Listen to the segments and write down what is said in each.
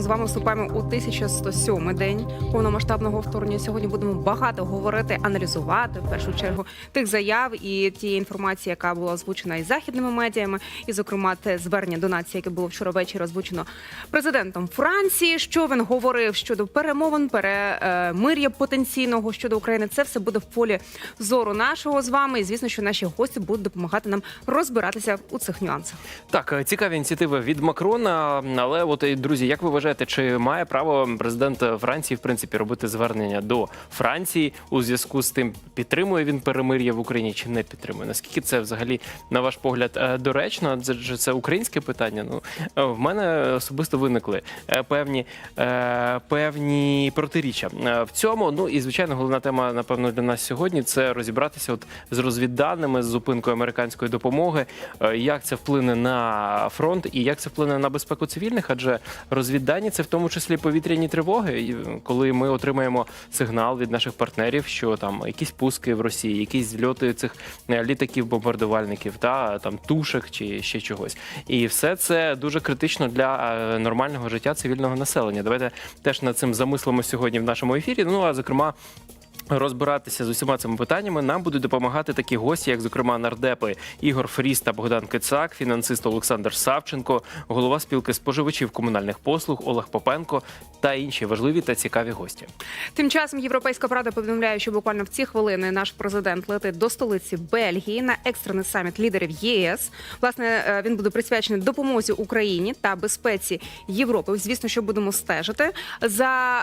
З вами вступаємо у 1107 день повномасштабного вторгнення. Сьогодні будемо багато говорити, аналізувати в першу чергу тих заяв і тієї інформації, яка була озвучена і західними медіями, і, зокрема, те звернення до нації, яке було вчора ввечері озвучено президентом Франції. Що він говорив щодо перемовин, перемир'я потенційного щодо України. Це все буде в полі зору нашого з вами. І звісно, що наші гості будуть допомагати нам розбиратися у цих нюансах. Так, е, цікаві ініціативи від Макрона. Але от е, друзі, як ви вважаєте, чи має право президент Франції в принципі робити звернення до Франції у зв'язку з тим, підтримує він перемир'я в Україні чи не підтримує? Наскільки це взагалі, на ваш погляд, е, доречно? Ж це українське питання. Ну е, в мене особисто виникли е, певні певні протиріччя в цьому. Ну і звичайно, головна тема, напевно, для нас сьогодні це розібратися от з розвідданими з зупинкою американської допомоги, як це вплине на фронт і як це вплине на безпеку цивільних, адже розвіддані це в тому числі повітряні тривоги. Коли ми отримаємо сигнал від наших партнерів, що там якісь пуски в Росії, якісь зльоти цих е, літаків, бомбардувальників, та там тушек чи ще чогось, і все це дуже критично для е, нормального життя цивільного населення. Давайте теж над цим замислимо сьогодні в нашому ефірі. Ну а зокрема. Розбиратися з усіма цими питаннями нам будуть допомагати такі гості, як зокрема нардепи Ігор Фріс та Богдан Кицак, фінансист Олександр Савченко, голова спілки споживачів комунальних послуг Олег Попенко та інші важливі та цікаві гості. Тим часом Європейська правда повідомляє, що буквально в ці хвилини наш президент летить до столиці Бельгії на екстрений саміт лідерів ЄС. Власне, е, він буде присвячений допомозі Україні та безпеці Європи. Звісно, що будемо стежити за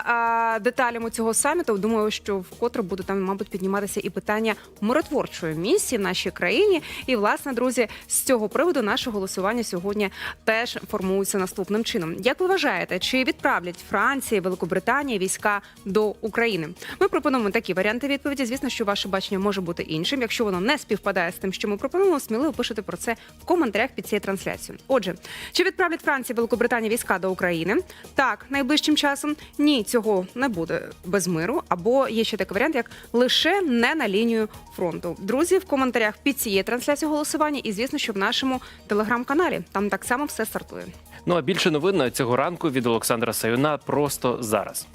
е, деталями цього саміту. Думаю, що вкотре буде там, мабуть, підніматися і питання миротворчої місії в нашій країні. І власне, друзі, з цього приводу наше голосування сьогодні теж формується наступним чином. Як ви вважаєте, чи відправлять Франція, Великобританія війська до України? Ми пропонуємо такі варіанти відповіді. Звісно, що ваше бачення може бути іншим. Якщо воно не співпадає з тим, що ми пропонуємо, сміливо пишете про це в коментарях під цією трансляцією. Отже, чи відправлять Франція, Великобританія війська до України? Так, найближчим часом ні, цього не буде без миру. Або є ще такий варіант, як лише не на лінію фронту. Друзі, в коментарях під цією трансляцією голосування, і звісно, що в нашому телеграм-каналі там так само все стартує. Ну а більше новин цього ранку від Олександра Саюна просто зараз.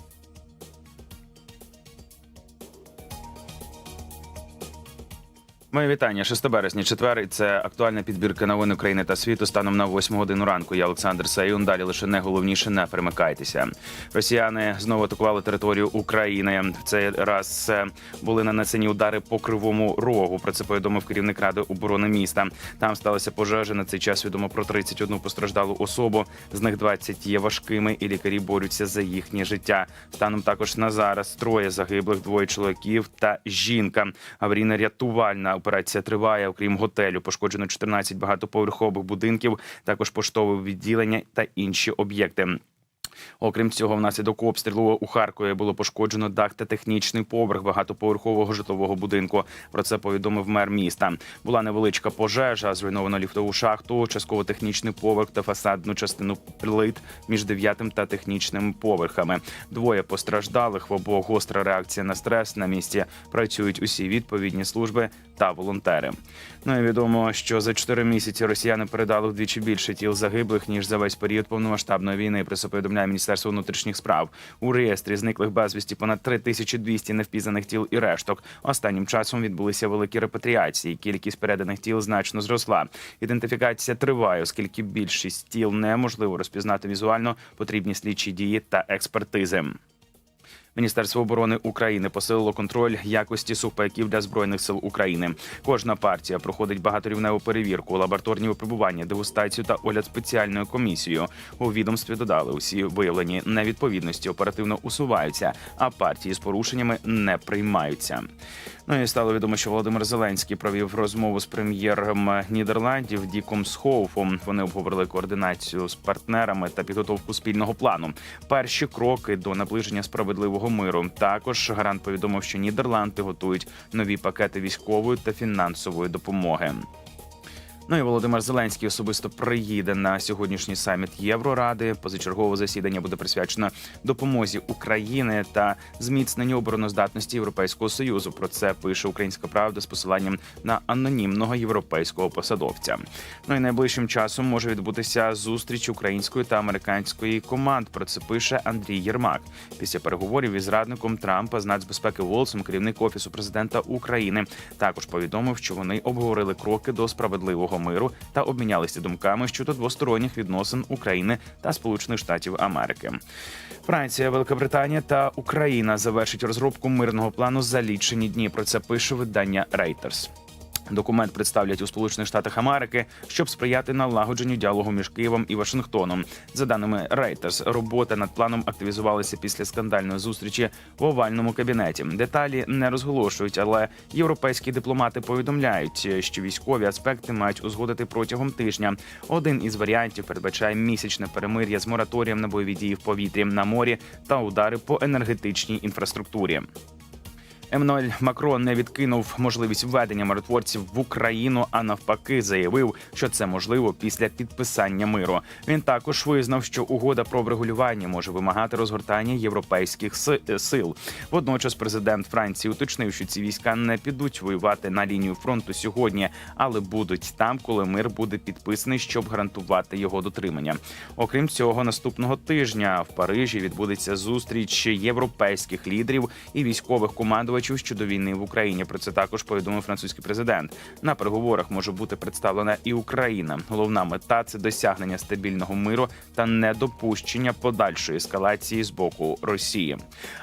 Моє вітання 6 березня, четвер. і Це актуальна підбірка новин України та світу станом на 8 годину ранку. Я Олександр Саюн. Далі лише найголовніше не перемикайтеся. Росіяни знову атакували територію України. В цей раз е, були нанесені удари по кривому рогу. Про це повідомив керівник ради оборони міста. Там сталася пожежа. На цей час відомо про 31 постраждалу особу. З них 20 є важкими, і лікарі борються за їхнє життя. Станом також на зараз троє загиблих, двоє чоловіків та жінка. Аварійна рятувальна операція триває. Окрім готелю, пошкоджено 14 багатоповерхових будинків, також поштове відділення та інші об'єкти. Окрім цього, внаслідок обстрілу у Харкові було пошкоджено дах та технічний поверх багатоповерхового житлового будинку. Про це повідомив мер міста. Була невеличка пожежа, зруйновано ліфтову шахту, частково технічний поверх та фасадну частину плит між дев'ятим та технічним поверхами. Двоє постраждалих в обох гостра реакція на стрес. На місці працюють усі відповідні служби та волонтери. Ну і відомо, що за чотири місяці росіяни передали вдвічі більше тіл загиблих ніж за весь період повномасштабної війни. Про повідомляє Міністерство внутрішніх справ. У реєстрі зниклих безвісті понад 3200 невпізнаних тіл і решток. Останнім часом відбулися великі репатріації. Кількість переданих тіл значно зросла. Ідентифікація триває, оскільки більшість тіл неможливо розпізнати візуально. Потрібні слідчі дії та експертизи. Міністерство оборони України посилило контроль якості сухпайків для збройних сил України. Кожна партія проходить багаторівневу перевірку, лабораторні випробування, дегустацію та огляд спеціальною комісією. У відомстві додали усі виявлені невідповідності оперативно усуваються, а партії з порушеннями не приймаються. Ну і стало відомо, що Володимир Зеленський провів розмову з прем'єром Нідерландів Діком Схоуфом. Вони обговорили координацію з партнерами та підготовку спільного плану. Перші кроки до наближення справедливого миру. Також гарант повідомив, що Нідерланди готують нові пакети військової та фінансової допомоги. Ну і Володимир Зеленський особисто приїде на сьогоднішній саміт Євроради. Позачергове засідання буде присвячено допомозі України та зміцненню обороноздатності Європейського союзу. Про це пише Українська Правда з посиланням на анонімного європейського посадовця. Ну і найближчим часом може відбутися зустріч української та американської команд. Про це пише Андрій Єрмак. Після переговорів із радником Трампа з нацбезпеки Волсом, керівник офісу президента України, також повідомив, що вони обговорили кроки до справедливого миру та обмінялися думками щодо двосторонніх відносин України та Сполучених Штатів Америки. Франція, Великобританія та Україна завершить розробку мирного плану за лічені дні. Про це пише видання Reuters. Документ представлять у Сполучених Штатах Америки, щоб сприяти налагодженню діалогу між Києвом і Вашингтоном. За даними Reuters, робота над планом активізувалася після скандальної зустрічі в овальному кабінеті. Деталі не розголошують, але європейські дипломати повідомляють, що військові аспекти мають узгодити протягом тижня. Один із варіантів передбачає місячне перемир'я з мораторієм на бойові дії в повітрі на морі та удари по енергетичній інфраструктурі. Еммануель Макрон не відкинув можливість введення миротворців в Україну, а навпаки, заявив, що це можливо після підписання миру. Він також визнав, що угода про врегулювання може вимагати розгортання європейських е, сил. Водночас, президент Франції уточнив, що ці війська не підуть воювати на лінію фронту сьогодні, але будуть там, коли мир буде підписаний, щоб гарантувати його дотримання. Окрім цього, наступного тижня в Парижі відбудеться зустріч європейських лідерів і військових командувачів щодо війни в Україні. Про це також повідомив французький президент. На переговорах може бути представлена і Україна. Головна мета це досягнення стабільного миру та недопущення подальшої ескалації з боку Росії.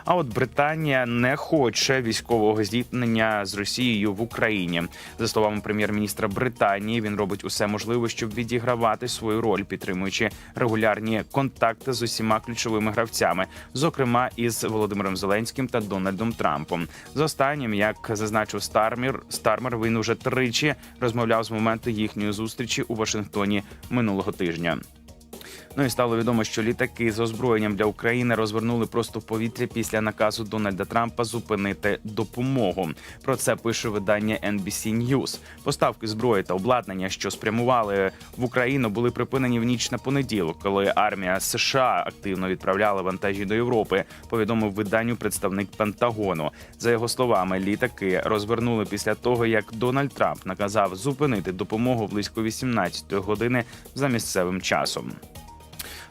А от Британія не хоче військового зіткнення з Росією в Україні. За словами прем'єр-міністра Британії, він робить усе можливе, щоб відігравати свою роль, підтримуючи регулярні контакти з усіма ключовими гравцями, зокрема із Володимиром Зеленським та Дональдом Трампом. З останнім, як зазначив Стармір, Стармер, він уже тричі розмовляв з моменту їхньої зустрічі у Вашингтоні минулого тижня. Ну і стало відомо, що літаки з озброєнням для України розвернули просто в повітря після наказу Дональда Трампа зупинити допомогу. Про це пише видання NBC News. Поставки зброї та обладнання, що спрямували в Україну, були припинені в ніч на понеділок, коли армія США активно відправляла вантажі до Європи. Повідомив виданню представник Пентагону. За його словами, літаки розвернули після того, як Дональд Трамп наказав зупинити допомогу близько 18 години за місцевим часом.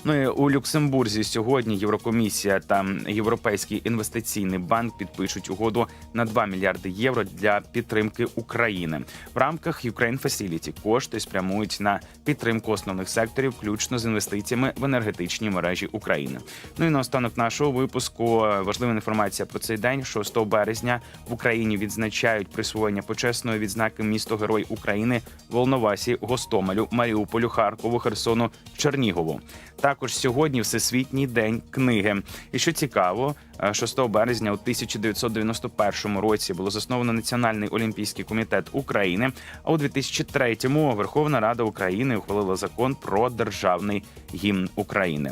Ну і у Люксембурзі сьогодні Єврокомісія та Європейський інвестиційний банк підпишуть угоду на 2 мільярди євро для підтримки України. В рамках Ukraine Facility кошти спрямують на підтримку основних секторів, включно з інвестиціями в енергетичні мережі України. Ну і наостанок нашого випуску важлива інформація про цей день. 6 березня в Україні відзначають присвоєння почесної відзнаки місто Герой України Волновасі, Гостомелю, Маріуполю, Харкову, Херсону, Чернігову. Також сьогодні Всесвітній день книги. І що цікаво, е, 6 березня у 1991 році було засновано Національний олімпійський комітет України. А у 2003-му Верховна Рада України ухвалила закон про державний гімн України.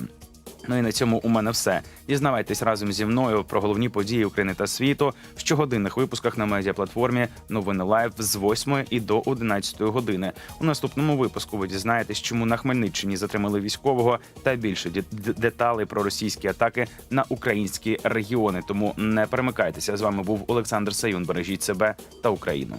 Ну і на цьому у мене все. Дізнавайтесь разом зі мною про головні події України та світу в щогодинних випусках на медіаплатформі Новини Лайв з 8 і до 11 години. У наступному випуску ви дізнаєтесь, чому на Хмельниччині затримали військового та більше деталей про російські атаки на українські регіони. Тому не перемикайтеся. З вами був Олександр Саюн. Бережіть себе та Україну.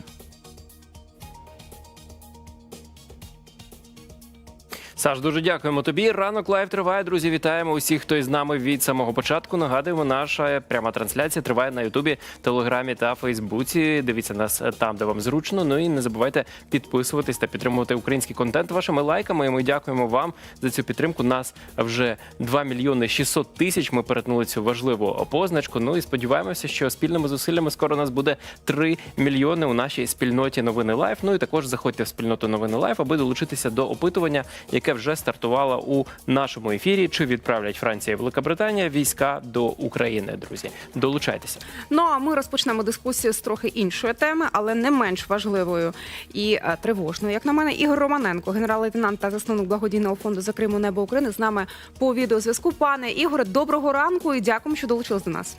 Саш, дуже дякуємо тобі. Ранок лайв триває. Друзі, вітаємо усіх, хто із нами від самого початку. Нагадуємо, наша пряма трансляція триває на Ютубі, Телеграмі та Фейсбуці. Дивіться нас там, де вам зручно. Ну і не забувайте підписуватись та підтримувати український контент вашими лайками. І ми дякуємо вам за цю підтримку. Нас вже 2 мільйони 600 тисяч. Ми перетнули цю важливу позначку. Ну і сподіваємося, що спільними зусиллями скоро нас буде 3 мільйони у нашій спільноті новини Лайв. Ну і також заходьте в спільноту новини Лайв, аби долучитися до опитування, яке вже стартувало у нашому ефірі. Чи відправлять Франція і Велика війська до України? Друзі, долучайтеся. Ну а ми розпочнемо дискусію з трохи іншої теми, але не менш важливою і е, тривожною. Як на мене, Ігор Романенко, генерал-лейтенант та засновник благодійного фонду за Криму Небо України, з нами по відеозв'язку. Пане Ігоре, доброго ранку і дякуємо, що долучились до нас.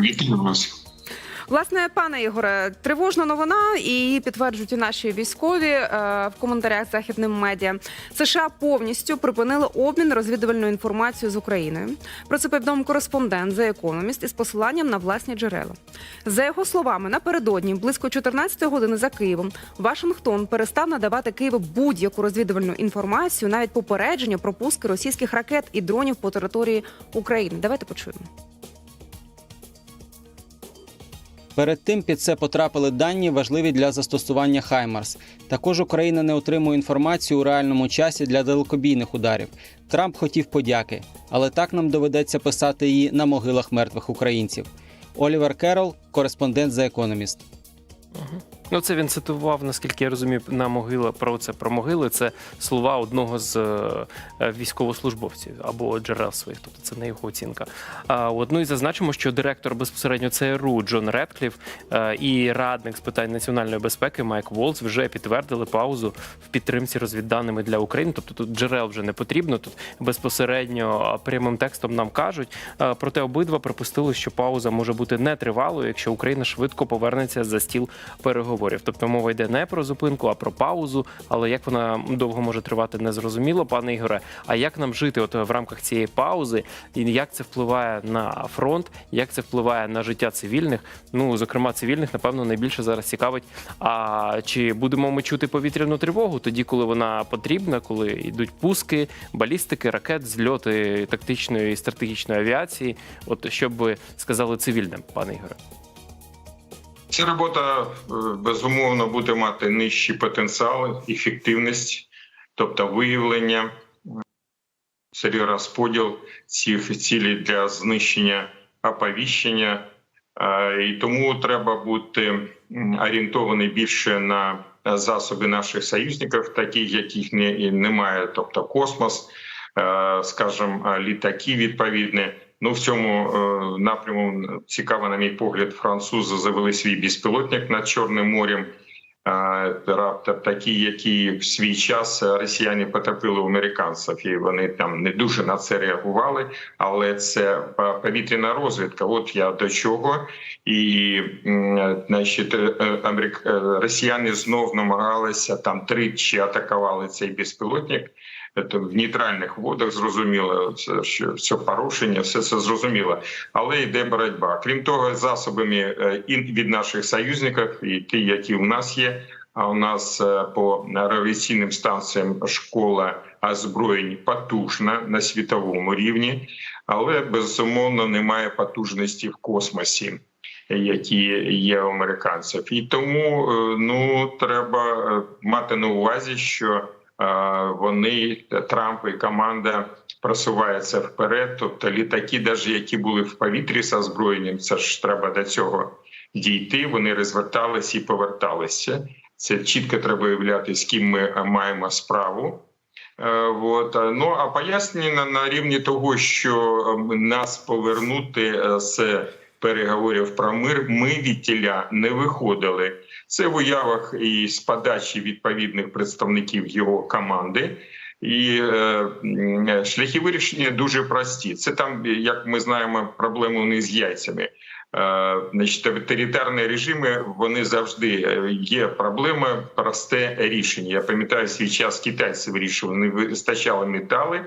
Вітаю вас. Власне, пане Ігоре, тривожна новина, і її підтверджують і наші військові е, в коментарях західним медіа. США повністю припинили обмін розвідувальною інформацією з Україною. Про це повідомив кореспондент The Economist із посиланням на власні джерела. За його словами, напередодні близько 14 години за Києвом Вашингтон перестав надавати Києву будь-яку розвідувальну інформацію, навіть попередження про пуски російських ракет і дронів по території України. Давайте почуємо. Перед тим під це потрапили дані, важливі для застосування Хаймарс. Також Україна не отримує інформацію у реальному часі для далекобійних ударів. Трамп хотів подяки, але так нам доведеться писати її на могилах мертвих українців. Олівер Керол, кореспондент за Economist. Ну, це він цитував, наскільки я розумію, на могила про це про могили. Це слова одного з е, військовослужбовців або джерел своїх, тобто це не його оцінка. А от, ну і зазначимо, що директор безпосередньо ЦРУ Джон Редкліф е, і радник з питань національної безпеки Майк Волц вже підтвердили паузу в підтримці розвідданими для України. Тобто тут джерел вже не потрібно. Тут безпосередньо прямим текстом нам кажуть. Е, Проте обидва припустили, що пауза може бути нетривалою, якщо Україна швидко повернеться за стіл переговорів. Тобто мова йде не про зупинку, а про паузу. Але як вона довго може тривати, не зрозуміло, пане Ігоре. А як нам жити от в рамках цієї паузи, і як це впливає на фронт, як це впливає на життя цивільних? Ну зокрема, цивільних, напевно, найбільше зараз цікавить. А чи будемо ми чути повітряну тривогу тоді, коли вона потрібна, коли йдуть пуски, балістики, ракет, зльоти тактичної і стратегічної авіації? От що б ви сказали цивільним, пане Ігоре? Ця робота е, безумовно буде мати нижчі потенціали, ефективність, тобто виявлення, розподіл цих цілей для знищення оповіщення. Е, І тому треба бути орієнтований більше на засоби наших союзників, таких яких не, немає, тобто космос, е, скажімо, літаки відповідні. Ну в цьому е, напряму цікаво, на мій погляд, французи завели свій безпілотник над Чорним морем. Раптор такі, які в свій час росіяни потопили американців, і вони там не дуже на це реагували. Але це повітряна розвідка. От я до чого, і значить, е, америк... е, росіяни знов намагалися там тричі атакували цей безпілотник. Це в нейтральних водах зрозуміло, це що все порушення, все це зрозуміло. Але йде боротьба. Крім того, засобами е, і від наших союзників, і ті, які у нас є. А у нас е, по радіаційним станціям школа озброєнь потужна на світовому рівні, але безумовно немає потужності в космосі, які є у американців. І тому е, ну треба мати на увазі, що вони Трамп і команда просуваються вперед. Тобто літаки, навіть які були в повітрі з озброєнням, це ж треба до цього дійти. Вони розверталися і поверталися. Це чітко треба виявляти, з ким ми е, маємо справу. Е, От. е, Ну а пояснення на, рівні того, що е, нас повернути е, з переговорів про мир, ми від тіля не виходили. Це в уявах і з подачі відповідних представників його команди. І е, шляхи вирішення дуже прості. Це там, як ми знаємо, проблеми них з яйцями. Е, Значить, авторитарні режими вони завжди е, є проблема, просте рішення. Я пам'ятаю свій час китайці вирішували, не вистачало метали.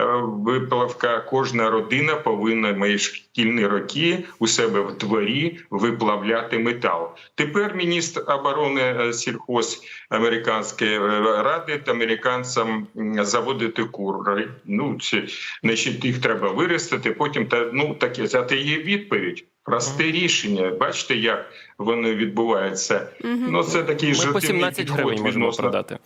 Е, Виплавка кожна родина повинна мої шкільні роки у себе в дворі виплавляти метал. Тепер міністр оборони е, сільхоз американської е, радить американцям заводити кури. Ну це значить їх треба виростити. Потім та ну таке це є відповідь. Просте рішення. Бачите, як воно відбувається. Мгм. Ну це такий Ми по 17 підход гривень можемо відносно продати.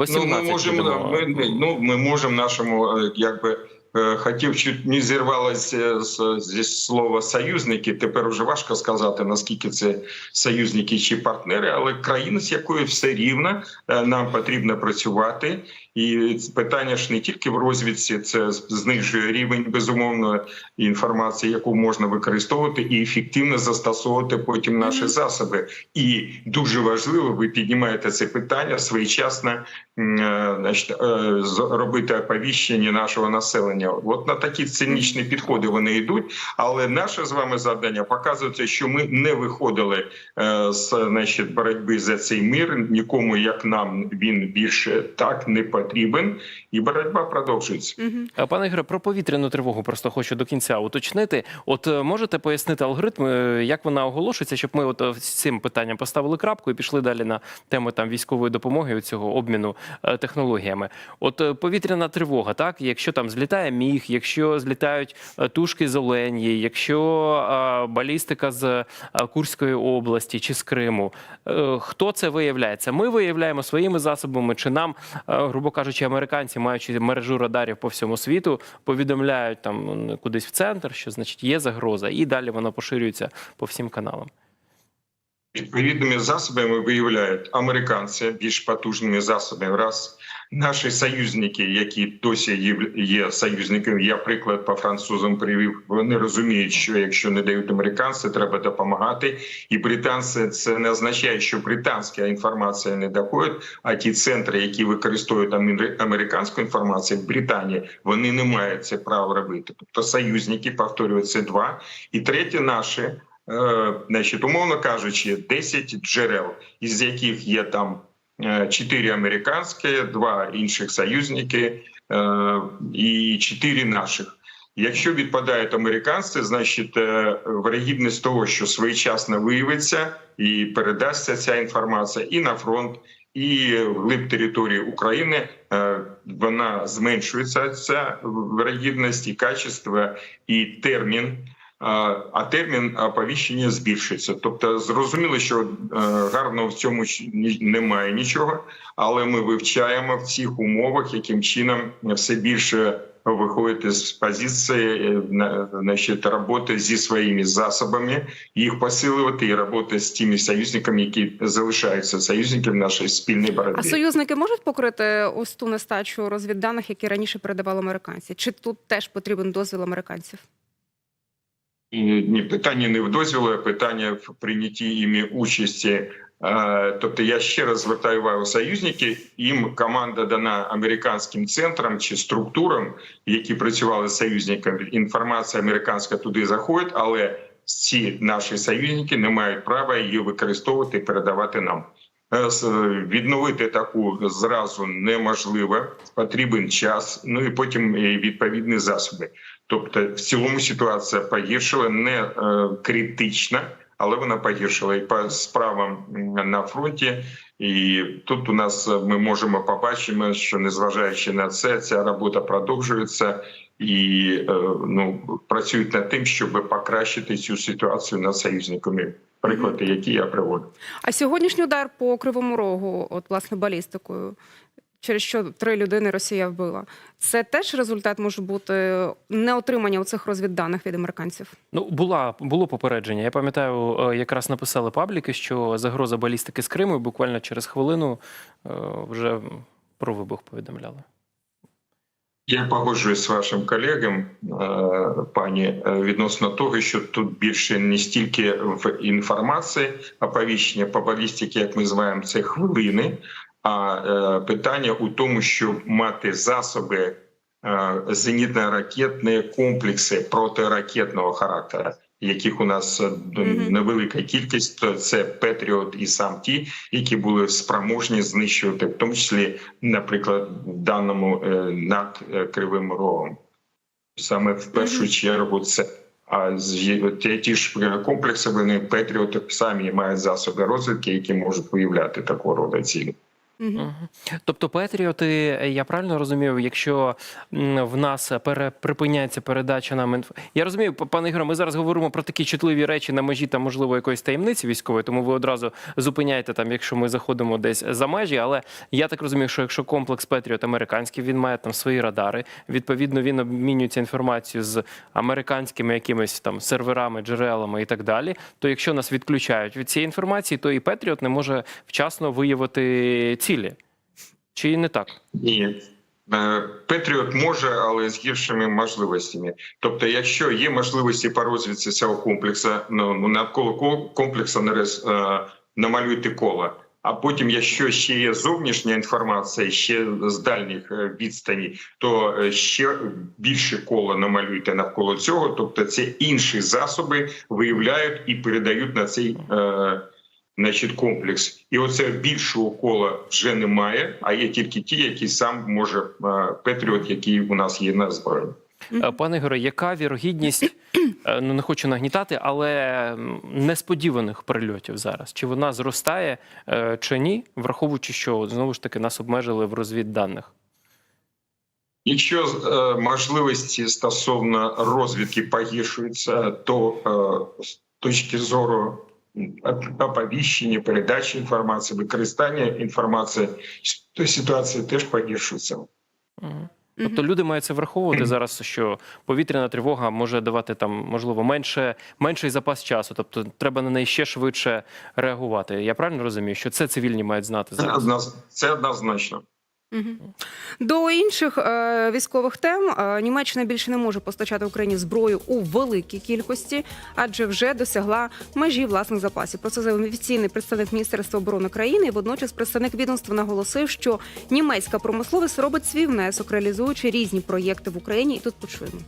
По Ну, ми можемо ми, ми- ну, ми можемо нашому, е, якби е, хотів, чуть не зірвалося з- зі слова союзники. Тепер уже важко сказати наскільки це союзники чи партнери, але країна, з якою все рівно е, нам потрібно працювати. І питання ж не тільки в розвідці, це знижує рівень безумовно інформації, яку можна використовувати і ефективно застосовувати потім наші засоби. І дуже важливо, ви піднімаєте це питання своєчасно е, значить, е, робити оповіщення нашого населення. От на такі цинічні підходи вони йдуть. Але наше з вами завдання показується, що ми не виходили е, з значить, боротьби за цей мир. Нікому як нам він більше так не потрібен, і боротьба продовжується. Е, Пане Ігоре, про повітряну тривогу просто хочу до кінця уточнити. От е, можете пояснити алгоритм, е, як вона оголошується, щоб ми от е, з цим питанням поставили крапку і пішли далі на тему там військової допомоги цього обміну технологіями. От повітряна тривога, так якщо там злітає міг, якщо злітають тушки з Оленії, якщо балістика з Курської області чи з Криму, хто це виявляє? Це ми виявляємо своїми засобами, чи нам, е, грубо кажучи, американці, маючи мережу радарів по всьому світу, повідомляють там ну, кудись в центр, що значить є загроза, і далі вона поширюється по всім каналам. Відповідними засобами виявляють американці більш потужними засобами. Раз наші союзники, які досі є, союзниками, я приклад по французам привів. Вони розуміють, що якщо не дають американці, треба допомагати. І британці це не означає, що британська інформація не доходить. А ті центри, які використовують амер- американську інформацію в Британії, вони не мають це право робити. Тобто союзники повторюють це два. І третє, наші. Е, Значить, умовно кажучи, 10 джерел, із яких є там 4 американські, 2 інших союзники е, і 4 наших. Якщо відпадають американці, значить е, вирогідність того, що своєчасно виявиться і передасться ця інформація і на фронт, і в глиб території України, е, вона зменшується. Ця вирогідність і качество, і термін а термін оповіщення збільшиться. Тобто, зрозуміло, що е, гарно в цьому немає нічого, але ми вивчаємо в цих умовах, яким чином все більше виходити з позиції е, на- значить, роботи зі своїми засобами, їх посилювати і роботи з тими союзниками, які залишаються союзниками нашої спільної боротьби. А союзники можуть покрити ось ту нестачу розвідданих, які раніше передавали американці? Чи тут теж потрібен дозвіл американців? Ні, питання не в дозвілу, а питання в прийнятті іми участі. Е, Тобто я ще раз звертаю увагу союзники. Їм команда дана американським центрам чи структурам, які працювали з союзниками. Інформація американська туди заходить, але ці наші союзники не мають права її використовувати і передавати нам. Е, з- Відновити таку зразу неможливо, потрібен час, ну і потім відповідні засоби. Тобто, в цілому ситуація погіршила не е, критична, але вона погіршила і по справам на фронті. І тут у нас е, ми можемо побачимо, що незважаючи на це, ця робота продовжується і е, ну працюють над тим, щоб покращити цю ситуацію над союзниками. Приклади, які я приводив. А сьогоднішній удар по кривому рогу, от власне балістикою, через що три людини Росія вбила, це теж результат може бути неотримання цих розвідданих від американців. Ну, була було попередження. Я пам'ятаю, е, якраз написали пабліки, що загроза балістики з Криму, і буквально через хвилину е, вже про вибух повідомляли. Я погоджуюсь з вашим колегом, е, пані, е, відносно того, що тут більше не стільки в інформації, оповіщення по балістиці, як ми зваємо це хвилини. А е, питання у тому, щоб мати засоби зенітно-ракетні комплекси протиракетного характеру, яких у нас е, невелика кількість. То це Петріот і сам ті, які були спроможні знищувати, в тому числі, наприклад, в даному е, над е, кривим рогом. Саме в першу чергу це. А з- ті, ж комплекси вони Петріоти самі мають засоби розвідки, які можуть виявляти такого роду цілі. Мгм. Тобто Петріоти, я правильно розумів, якщо в нас припиняється передача нам інф... Я розумію, пане Ігоре, ми зараз говоримо про такі чутливі речі на межі там, можливо, якоїсь таємниці військової, тому ви одразу зупиняєте там, якщо ми заходимо десь за межі. Але я так розумію, що якщо комплекс Петріот американський, він має там свої радари. Відповідно, він обмінюється інформацією з американськими якимись там серверами, джерелами і так далі. То якщо нас відключають від цієї інформації, то і Петріот не може вчасно виявити цілі. Чи не так? Ні. Е, Петріот може, але з гіршими можливостями. Тобто, якщо є можливості по розвідці цього комплексу, ну ну, навколо ко- комплексу нарис, е, намалюйте коло. А потім, якщо ще є зовнішня інформація, ще з дальніх е, відстані, то е, ще більше коло намалюйте навколо цього. Тобто, це інші засоби виявляють і передають на цей е, значить, комплекс. І оце більшого кола вже немає, а є тільки ті, які сам може е, Петріот, який у нас є на зброї. Е, Пане Ігоре, яка вірогідність, е, ну не хочу нагнітати, але несподіваних прильотів зараз? Чи вона зростає чи ні, враховуючи, що знову ж таки нас обмежили в розвідданих? Якщо е, можливості стосовно розвідки погіршуються, то е, з точки зору оповіщення, передачі інформації, використання інформації, то ситуація теж погіршується. Тобто люди мають це враховувати зараз, що повітряна тривога може давати там, можливо, менше, менший запас часу. Тобто треба на неї ще швидше реагувати. Я правильно розумію, що це цивільні мають знати зараз? це однозначно. До інших е, військових тем е, Німеччина більше не може постачати Україні зброю у великій кількості, адже вже досягла межі власних запасів. Про це заявив офіційний представник Міністерства оборони країни. І водночас представник відомства наголосив, що німецька промисловість робить свій внесок, реалізуючи різні проєкти в Україні. І тут почуємо.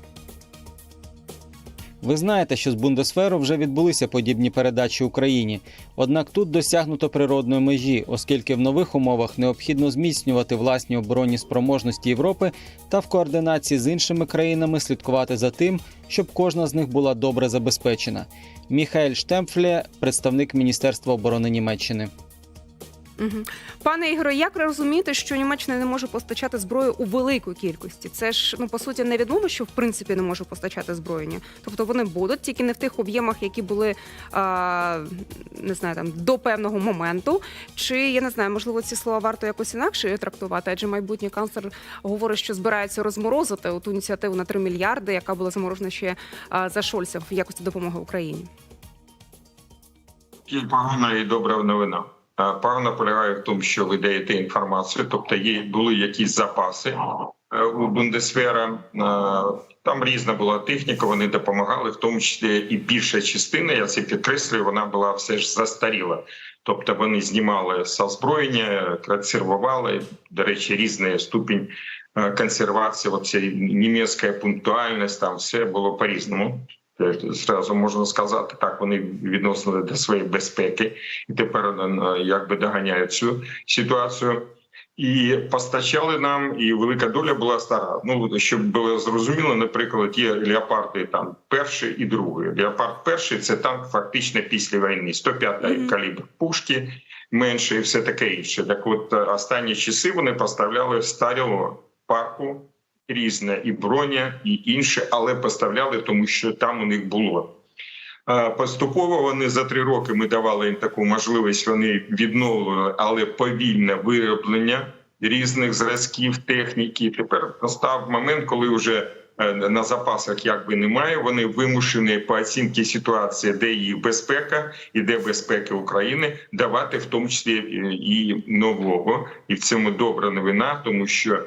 Ви знаєте, що з Бундесферу вже відбулися подібні передачі Україні. Однак тут досягнуто природної межі, оскільки в нових умовах необхідно зміцнювати власні оборонні спроможності Європи та в координації з іншими країнами слідкувати за тим, щоб кожна з них була добре забезпечена. Міхаель Штемфле, представник Міністерства оборони Німеччини. Пане Ігоре, як ви розумієте, що Німеччина не може постачати зброю у великій кількості? Це ж ну по суті не відомо, що в принципі не може постачати зброю. ні? Тобто вони будуть тільки не в тих об'ємах, які були а, не знаю, там до певного моменту. Чи я не знаю, можливо, ці слова варто якось інакше трактувати? Адже майбутній канцлер говорить, що збирається розморозити ту ініціативу на 3 мільярди, яка була заморожена ще а, за Шольца в якості допомоги Україні. Погана і добра новина. Е, Погана полягає в тому, що ви даєте інформацію, тобто є були якісь запаси е, у Бундесвера. Е, Там різна була техніка, вони допомагали, в тому числі і більша частина. Я це підкреслюю, вона була все ж застаріла. Тобто вони знімали з озброєння, консервували. До речі, різний ступінь консервації. Оце німецька пунктуальність, там все було по різному. Зразу можна сказати, так вони відносили до своєї безпеки і тепер якби доганяють цю ситуацію. І постачали нам, і велика доля була стара. Ну щоб було зрозуміло, наприклад, є леопарди там перший і другий. Леопард перший це танк фактично після війни, 105 Мгм. калібр пушки менше, і все таке інше. Так, от останні часи вони поставляли старого парку різне і броня, і інше, але поставляли, тому що там у них було. Поступово вони за три роки ми давали їм таку можливість. Вони відновлювали, але повільне вироблення різних зразків техніки. Тепер настав момент, коли вже е, на запасах якби немає. Вони вимушені по оцінці ситуації, де її безпека і де безпека України, давати в тому числі е, і нового. І в цьому добра новина, тому що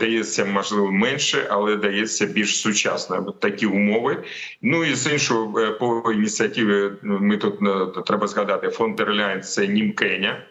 дається можливо менше, але дається більш сучасно такі умови. Ну і з іншого е, по ініціативі ми тут е, треба згадати фонд дер це Німкеня.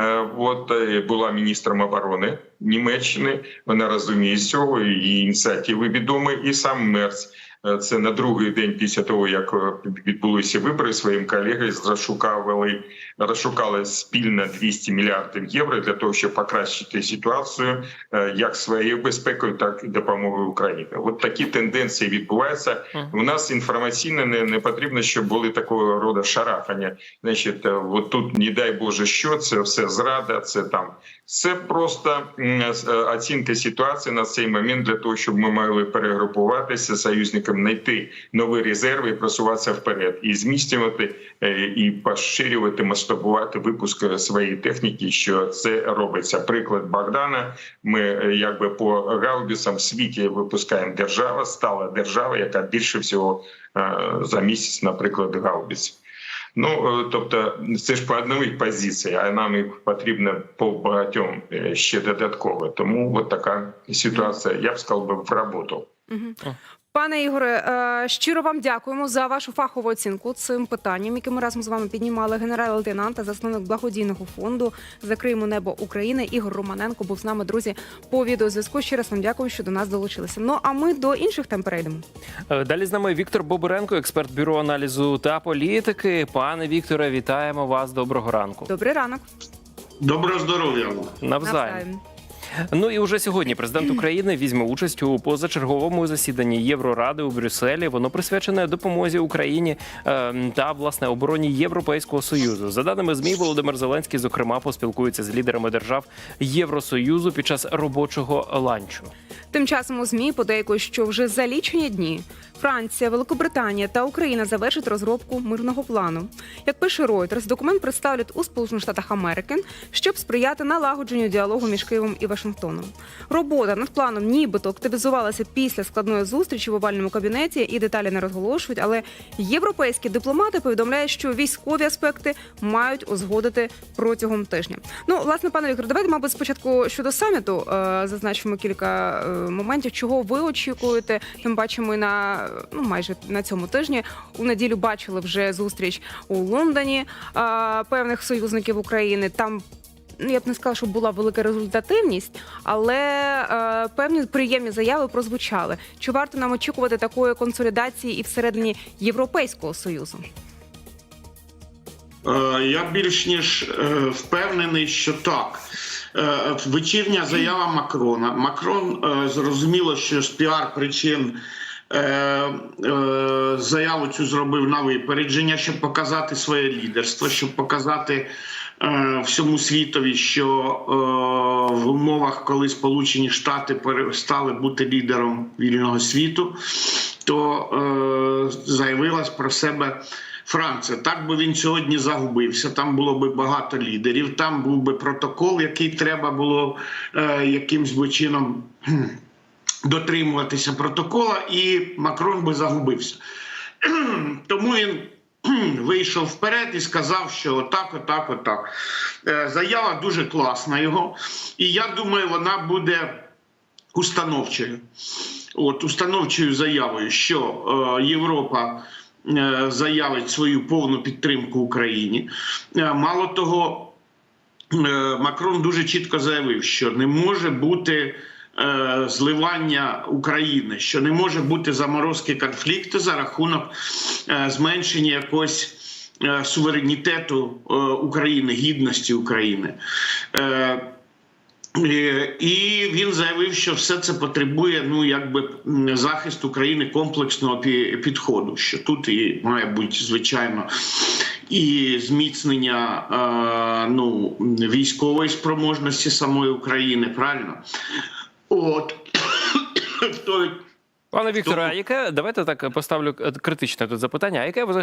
Е, От була міністром оборони Німеччини. Вона розуміє цього і ініціативи відомі. І сам Мерц. Е, Це на другий день після того, як е, відбулися вибори своїм колегою, розшукали, розшукали спільно 200 мільярдів євро для того, щоб покращити ситуацію е, як своєю безпекою, так і допомогою Україні. От такі тенденції відбуваються. У нас інформаційно не, не потрібно, щоб були такого роду шарахання. Значить, от тут, не дай Боже, що це все зрада, це там. Це просто оцінка ситуації на цей момент для того, щоб ми могли перегрупуватися союзникам, знайти нові резерви і просуватися вперед, і зміцнювати е, і поширювати, масштабувати випуск своєї техніки. Що це робиться? Приклад Богдана. Ми е, якби по гаубісам в світі випускаємо держава, стала держава, яка більше всього е, за місяць, наприклад, гаубіць. Ну е, тобто, це ж по одній позиції, а нам їх потрібно по багатьом е, ще додатково. Тому от така ситуація, я б сказав би, в роботу. Пане Ігоре, е, щиро вам дякуємо за вашу фахову оцінку цим питанням, яке ми разом з вами піднімали. Генерал-лейтенант та засновник благодійного фонду Закриємо небо України. Ігор Романенко був з нами, друзі, по відеозв'язку. Ще раз вам дякую, що до нас долучилися. Ну а ми до інших тем перейдемо. Е, Далі з нами Віктор Бобуренко, експерт бюро аналізу та політики. Пане Вікторе, вітаємо вас. Доброго ранку. Добрий ранок. Доброго здоров'я. Навзаєм. Навзаєм. Ну і уже сьогодні президент України візьме участь у позачерговому засіданні Євроради у Брюсселі. Воно присвячене допомозі Україні е, та власне обороні Європейського союзу. За даними змі, Володимир Зеленський, зокрема, поспілкується з лідерами держав Євросоюзу під час робочого ланчу. Тим часом у змі подейкують, що вже за лічені дні Франція, Великобританія та Україна завершать розробку мирного плану. Як пише Reuters, документ представлять у Сполучених Штатах Америки, щоб сприяти налагодженню діалогу між Києвом і Вашингтоном. Робота над планом нібито активізувалася після складної зустрічі в овальному кабінеті, і деталі не розголошують. Але європейські дипломати повідомляють, що військові аспекти мають узгодити протягом тижня. Ну, власне, пане Віктор, давайте, мабуть, спочатку щодо саміту е, зазначимо кілька е, моментів, чого ви очікуєте. Тим бачимо і на ну майже на цьому тижні. У неділю бачили вже зустріч у Лондоні е, певних союзників України. Там ну я б не сказала, що була велика результативність, але е, певні приємні заяви прозвучали. Чи варто нам очікувати такої консолідації і всередині Європейського союзу? Е, Я більш ніж е, впевнений, що так. Е, Вечірня заява Макрона. Макрон зрозуміло, що з піар причин. Заяву цю зробив на випередження, щоб показати своє лідерство, щоб показати всьому світові, що е, в умовах, коли Сполучені Штати перестали бути лідером вільного світу, то е, заявила про себе Франція. Так би він сьогодні загубився. Там було би багато лідерів. Там був би протокол, який треба було е, якимсь чином дотримуватися протокола, і Макрон би загубився. Тому він вийшов вперед і сказав, що отак, отак, отак. Е, Заява дуже класна його, і я думаю, вона буде установчою. От установчою заявою, що е, Європа е, заявить свою повну підтримку Україні. Е, мало того, е, Макрон дуже чітко заявив, що не може бути зливання України, що не може бути заморозки конфлікту за рахунок е, зменшення якогось е, суверенітету е, України, гідності України. Е, Е, І він заявив, що все це потребує ну якби м, захист України комплексного підходу. Що тут і має бути звичайно і зміцнення е, ну військової спроможності самої України. Правильно, от Пане Вікторе, а яке давайте так поставлю е, критичне тут запитання? А яке взагалі